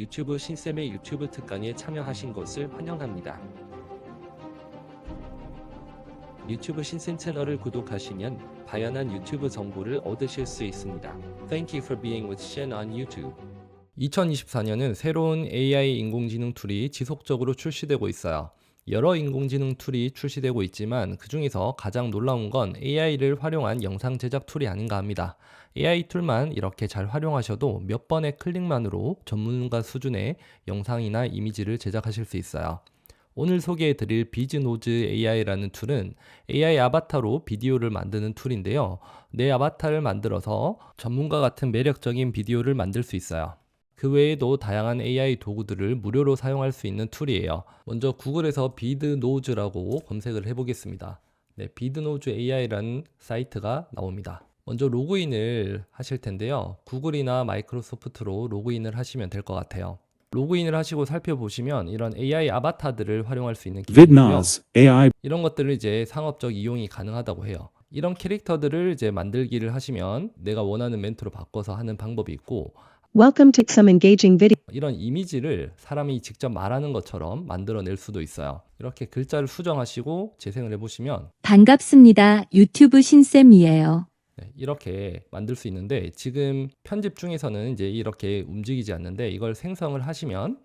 유튜브 신쌤의 유튜브 특강에 참여하신 것을 환영합니다. 유튜브 신쌤 채널을 구독하시면 다양한 유튜브 정보를 얻으실 수 있습니다. Thank you for being with Shen on YouTube. 2024년은 새로운 AI 인공지능 툴이 지속적으로 출시되고 있어요. 여러 인공지능 툴이 출시되고 있지만 그 중에서 가장 놀라운 건 AI를 활용한 영상 제작 툴이 아닌가 합니다. AI 툴만 이렇게 잘 활용하셔도 몇 번의 클릭만으로 전문가 수준의 영상이나 이미지를 제작하실 수 있어요. 오늘 소개해 드릴 비즈노즈 AI라는 툴은 AI 아바타로 비디오를 만드는 툴인데요. 내 아바타를 만들어서 전문가 같은 매력적인 비디오를 만들 수 있어요. 그 외에도 다양한 AI 도구들을 무료로 사용할 수 있는 툴이에요. 먼저 구글에서 비드노즈라고 검색을 해보겠습니다. 네, 비드노즈 AI라는 사이트가 나옵니다. 먼저 로그인을 하실 텐데요. 구글이나 마이크로소프트로 로그인을 하시면 될 것 같아요. 로그인을 하시고 살펴보시면 이런 AI 아바타들을 활용할 수 있는 기능이고요. AI 이런 것들을 이제 상업적 이용이 가능하다고 해요. 이런 캐릭터들을 이제 만들기를 하시면 내가 원하는 멘트로 바꿔서 하는 방법이 있고 Welcome to some engaging video. 이런 이미지를 사람이 직접 말하는 것처럼 만들어낼 수도 있어요. 이렇게 글자를 수정하시고 재생을 해보시면 반갑습니다. 유튜브 신쌤이에요. 네, 이렇게 만들 수 있는데 지금 편집 중에서는 이제 이렇게 움직이지 않는데 이걸 생성을 하시면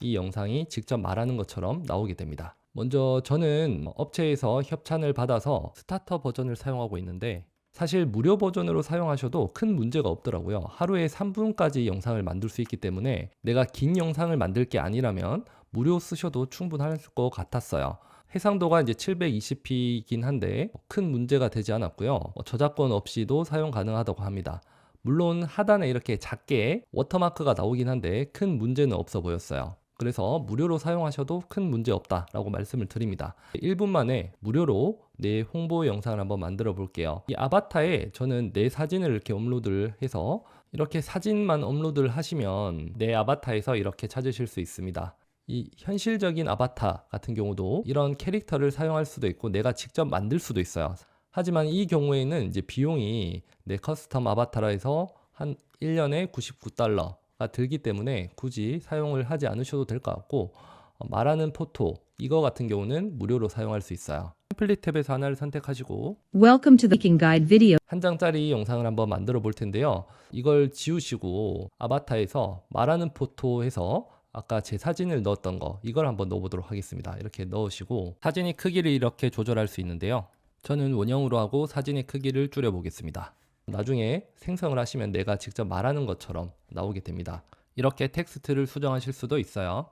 이 영상이 직접 말하는 것처럼 나오게 됩니다. 먼저 저는 업체에서 협찬을 받아서 스타터 버전을 사용하고 있는데 사실 무료 버전으로 사용하셔도 큰 문제가 없더라고요. 하루에 3분까지 영상을 만들 수 있기 때문에 내가 긴 영상을 만들 게 아니라면 무료 쓰셔도 충분할 것 같았어요. 해상도가 이제 720p이긴 한데 큰 문제가 되지 않았고요. 어, 저작권 없이도 사용 가능하다고 합니다. 물론 하단에 이렇게 작게 워터마크가 나오긴 한데 큰 문제는 없어 보였어요. 그래서 무료로 사용하셔도 큰 문제 없다라고 말씀을 드립니다. 1분 만에 무료로 내 홍보 영상을 한번 만들어 볼게요. 이 아바타에 저는 내 사진을 이렇게 업로드를 해서 이렇게 사진만 업로드를 하시면 내 아바타에서 이렇게 찾으실 수 있습니다. 이 현실적인 아바타 같은 경우도 이런 캐릭터를 사용할 수도 있고 내가 직접 만들 수도 있어요. 하지만 이 경우에는 이제 비용이 내 커스텀 아바타라 해서 한 1년에 99달러가 들기 때문에 굳이 사용을 하지 않으셔도 될 것 같고 어, 말하는 포토 이거 같은 경우는 무료로 사용할 수 있어요. 템플릿 탭에서 하나를 선택하시고 Welcome to the Making Guide video. 한 장짜리 영상을 한번 만들어 볼 텐데요. 이걸 지우시고 아바타에서 말하는 포토 해서 아까 제 사진을 넣었던 거 이걸 한번 넣어보도록 하겠습니다. 이렇게 넣으시고 사진의 크기를 이렇게 조절할 수 있는데요. 저는 원형으로 하고 사진의 크기를 줄여 보겠습니다. 나중에 생성을 하시면 내가 직접 말하는 것처럼 나오게 됩니다. 이렇게 텍스트를 수정하실 수도 있어요.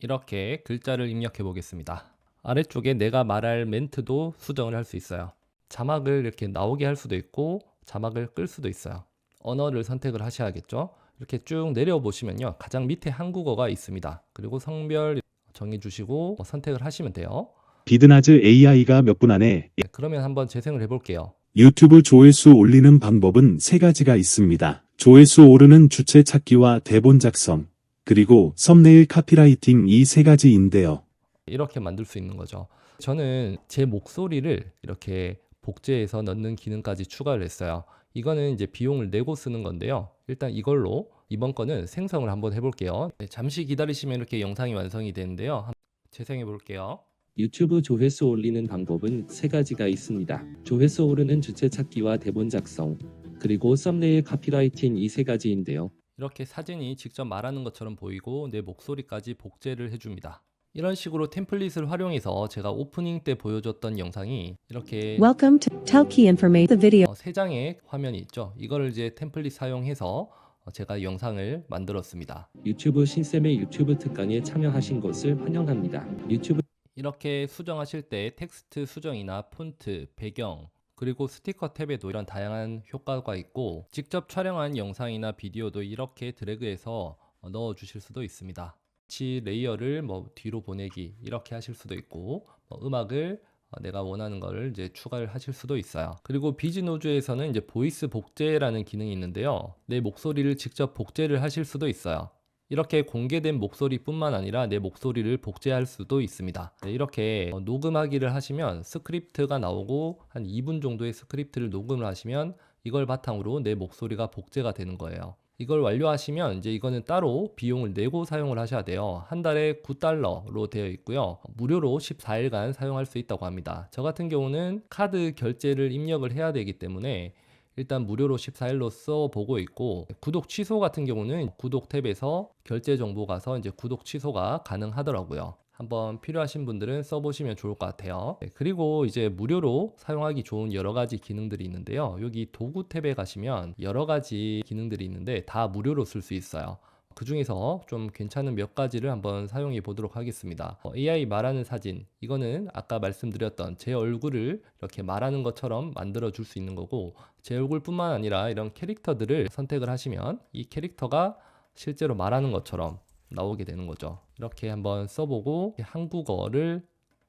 이렇게 글자를 입력해 보겠습니다. 아래쪽에 내가 말할 멘트도 수정을 할 수 있어요. 자막을 이렇게 나오게 할 수도 있고 자막을 끌 수도 있어요. 언어를 선택을 하셔야겠죠. 이렇게 쭉 내려 보시면요. 가장 밑에 한국어가 있습니다. 그리고 성별 정해 주시고 선택을 하시면 돼요. 비드나즈 AI가 몇 분 안에 네, 그러면 한번 재생을 해 볼게요. 유튜브 조회수 올리는 방법은 세 가지가 있습니다. 조회수 오르는 주체 찾기와 대본 작성, 그리고 썸네일 카피라이팅 이 세 가지인데요. 이렇게 만들 수 있는 거죠. 저는 제 목소리를 이렇게 복제해서 넣는 기능까지 추가를 했어요. 이거는 이제 비용을 내고 쓰는 건데요. 일단 이걸로 이번 거는 생성을 한번 해볼게요. 네, 잠시 기다리시면 이렇게 영상이 완성이 되는데요. 재생해 볼게요. 유튜브 조회수 올리는 방법은 세 가지가 있습니다. 조회수 오르는 주체 찾기와 대본 작성, 그리고 썸네일 카피라이팅 이 세 가지인데요. 이렇게 사진이 직접 말하는 것처럼 보이고 내 목소리까지 복제를 해줍니다. 이런 식으로 템플릿을 활용해서 제가 오프닝 때 보여줬던 영상이 이렇게 Welcome to Key Information. The video. 어, 세 장의 화면이 있죠. 이거를 이제 템플릿 사용해서 어, 제가 영상을 만들었습니다. 유튜브 신쌤의 유튜브 특강에 참여하신 것을 환영합니다. 유튜브 이렇게 수정하실 때 텍스트 수정이나 폰트, 배경, 그리고 스티커 탭에도 이런 다양한 효과가 있고 직접 촬영한 영상이나 비디오도 이렇게 드래그해서 어, 넣어 주실 수도 있습니다. 같이 레이어를 뭐 뒤로 보내기 이렇게 하실 수도 있고 뭐 음악을 어, 내가 원하는 거를 이제 추가를 하실 수도 있어요. 그리고 비즈노즈에서는 이제 보이스 복제라는 기능이 있는데요. 내 목소리를 직접 복제를 하실 수도 있어요. 이렇게 공개된 목소리뿐만 아니라 내 목소리를 복제할 수도 있습니다. 네, 이렇게 어, 녹음하기를 하시면 스크립트가 나오고 한 2분 정도의 스크립트를 녹음을 하시면 이걸 바탕으로 내 목소리가 복제가 되는 거예요. 이걸 완료하시면 이제 이거는 따로 비용을 내고 사용을 하셔야 돼요. 한 달에 9달러로 되어 있고요. 무료로 14일간 사용할 수 있다고 합니다. 저 같은 경우는 카드 결제를 입력을 해야 되기 때문에 일단 무료로 14일로 써 보고 있고 구독 취소 같은 경우는 구독 탭에서 결제 정보 가서 이제 구독 취소가 가능하더라고요. 한번 필요하신 분들은 써보시면 좋을 것 같아요. 네, 그리고 이제 무료로 사용하기 좋은 여러 가지 기능들이 있는데요. 여기 도구 탭에 가시면 여러 가지 기능들이 있는데 다 무료로 쓸 수 있어요. 그 중에서 좀 괜찮은 몇 가지를 한번 사용해 보도록 하겠습니다. 어, AI 말하는 사진. 이거는 아까 말씀드렸던 제 얼굴을 이렇게 말하는 것처럼 만들어 줄 수 있는 거고, 제 얼굴뿐만 아니라 이런 캐릭터들을 선택을 하시면 이 캐릭터가 실제로 말하는 것처럼 나오게 되는 거죠. 이렇게 한번 써보고 한국어를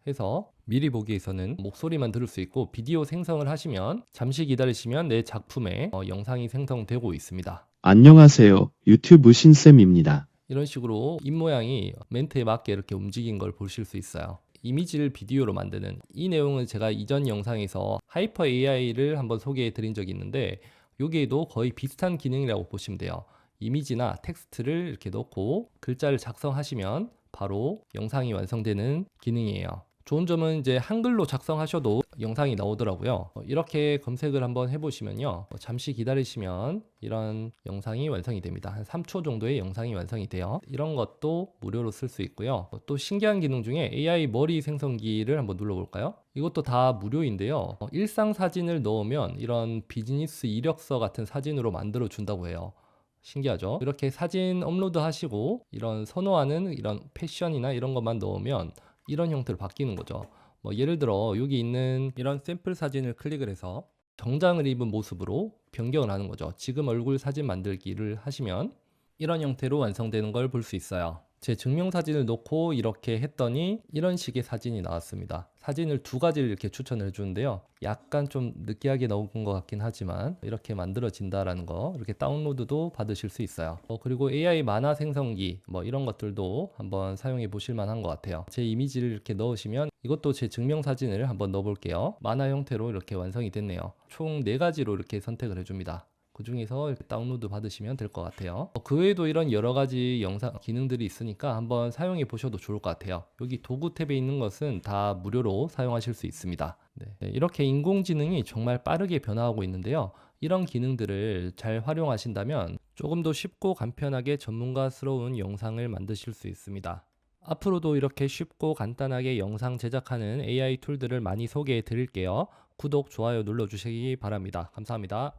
해서 미리 보기에서는 목소리만 들을 수 있고 비디오 생성을 하시면 잠시 기다리시면 내 작품에 어, 영상이 생성되고 있습니다. 안녕하세요. 유튜브 신쌤입니다. 이런 식으로 입모양이 멘트에 맞게 이렇게 움직인 걸 보실 수 있어요. 이미지를 비디오로 만드는 이 내용은 제가 이전 영상에서 하이퍼 AI를 한번 소개해 드린 적이 있는데 여기에도 거의 비슷한 기능이라고 보시면 돼요. 이미지나 텍스트를 이렇게 넣고 글자를 작성하시면 바로 영상이 완성되는 기능이에요. 좋은 점은 이제 한글로 작성하셔도 영상이 나오더라고요. 어, 이렇게 검색을 한번 해보시면요. 어, 잠시 기다리시면 이런 영상이 완성이 됩니다. 한 3초 정도의 영상이 완성이 돼요. 이런 것도 무료로 쓸 수 있고요. 어, 또 신기한 기능 중에 AI 머리 생성기를 한번 눌러볼까요? 이것도 다 무료인데요. 어, 일상 사진을 넣으면 이런 비즈니스 이력서 같은 사진으로 만들어 준다고 해요. 신기하죠? 이렇게 사진 업로드 하시고 이런 선호하는 이런 패션이나 이런 것만 넣으면 이런 형태로 바뀌는 거죠. 뭐 예를 들어 여기 있는 이런 샘플 사진을 클릭을 해서 정장을 입은 모습으로 변경을 하는 거죠. 지금 얼굴 사진 만들기를 하시면 이런 형태로 완성되는 걸 볼 수 있어요. 제 증명 사진을 놓고 이렇게 했더니 이런 식의 사진이 나왔습니다. 사진을 두 가지를 이렇게 추천을 해주는데요. 약간 좀 느끼하게 나온 것 같긴 하지만 이렇게 만들어진다라는 거 이렇게 다운로드도 받으실 수 있어요. 어, 그리고 AI 만화 생성기 뭐 이런 것들도 한번 사용해 보실 만한 것 같아요. 제 이미지를 이렇게 넣으시면 이것도 제 증명 사진을 한번 넣어볼게요. 만화 형태로 이렇게 완성이 됐네요. 총 네 가지로 이렇게 선택을 해줍니다. 그 중에서 다운로드 받으시면 될 것 같아요. 어, 그 외에도 이런 여러 가지 영상 기능들이 있으니까 한번 사용해 보셔도 좋을 것 같아요. 여기 도구 탭에 있는 것은 다 무료로 사용하실 수 있습니다. 네, 이렇게 인공지능이 정말 빠르게 변화하고 있는데요. 이런 기능들을 잘 활용하신다면 조금 더 쉽고 간편하게 전문가스러운 영상을 만드실 수 있습니다. 앞으로도 이렇게 쉽고 간단하게 영상 제작하는 AI 툴들을 많이 소개해 드릴게요. 구독, 좋아요 눌러주시기 바랍니다. 감사합니다.